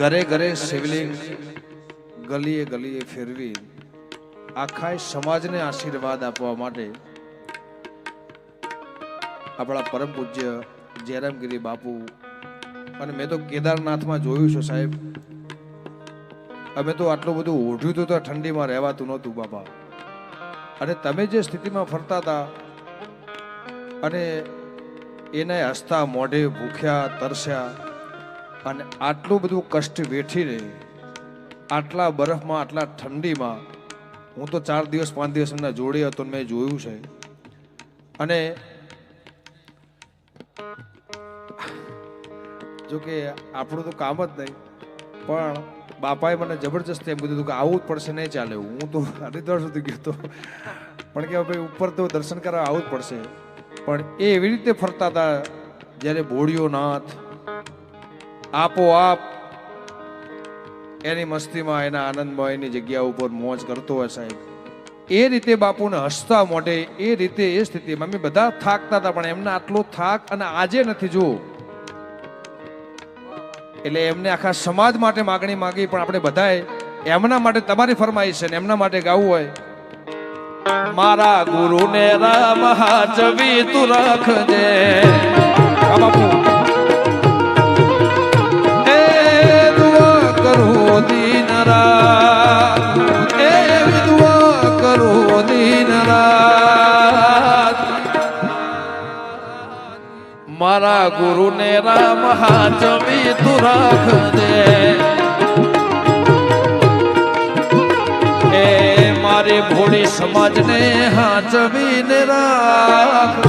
ઘરે ઘરે શિવલિંગ, ગલીએ ગલીએ ફેરવી આખા સમાજને આશીર્વાદ આપવા માટે આપણા પરમ પૂજ્ય જયરામગીરી બાપુ અને મેં તો કેદારનાથમાં જોયું છે સાહેબ. અમે તો આટલું બધું ઓઢ્યું તો ઠંડીમાં રહેવાતું નહોતું બાપા. અને તમે જે સ્થિતિમાં ફરતા હતા અને એને હસતા, મોઢે ભૂખ્યા, તરસ્યા અને આટલું બધું કષ્ટ વેઠીને આટલા બરફમાં, આટલા ઠંડીમાં, હું તો ચાર દિવસ, પાંચ દિવસ એમના જોડે હતો મેં જોયું છે. અને જો કે આપણું તો કામ જ નહીં, પણ બાપાએ મને જબરજસ્ત એમ કીધું હતું કે આવું જ પડશે, નહીં ચાલે હું તો હરિદ્વાર સુધી ગયો પણ કે ભાઈ ઉપર તો દર્શન કરવા આવું જ પડશે. પણ એ એવી રીતે ફરતા હતા, જ્યારે ભોળિયો નાથ આપોઆપ એની મસ્તીમાં એના આનંદમાં એની જગ્યા ઉપર મોજ કરતો હોય સાહેબ. એ રીતે બાપુને હસતા મોઢે, એ રીતે એ સ્થિતિમાં અમે બધા થાકતા હતા, પણ એમને આટલો થાક અને આજે નથી જો એટલે એમને આખા સમાજ માટે માગણી માગી, પણ આપણે બધાએ એમના માટે તમારી ફરમાઈશ છે એમના માટે ગાવું હોય. મારા ગુરુને રામ હાચવી તું રાખજે. મારા ગુરુને રામ હાચવી તું રાખજે. એ મારી ભોળી સમાજને હાચવીને રાખ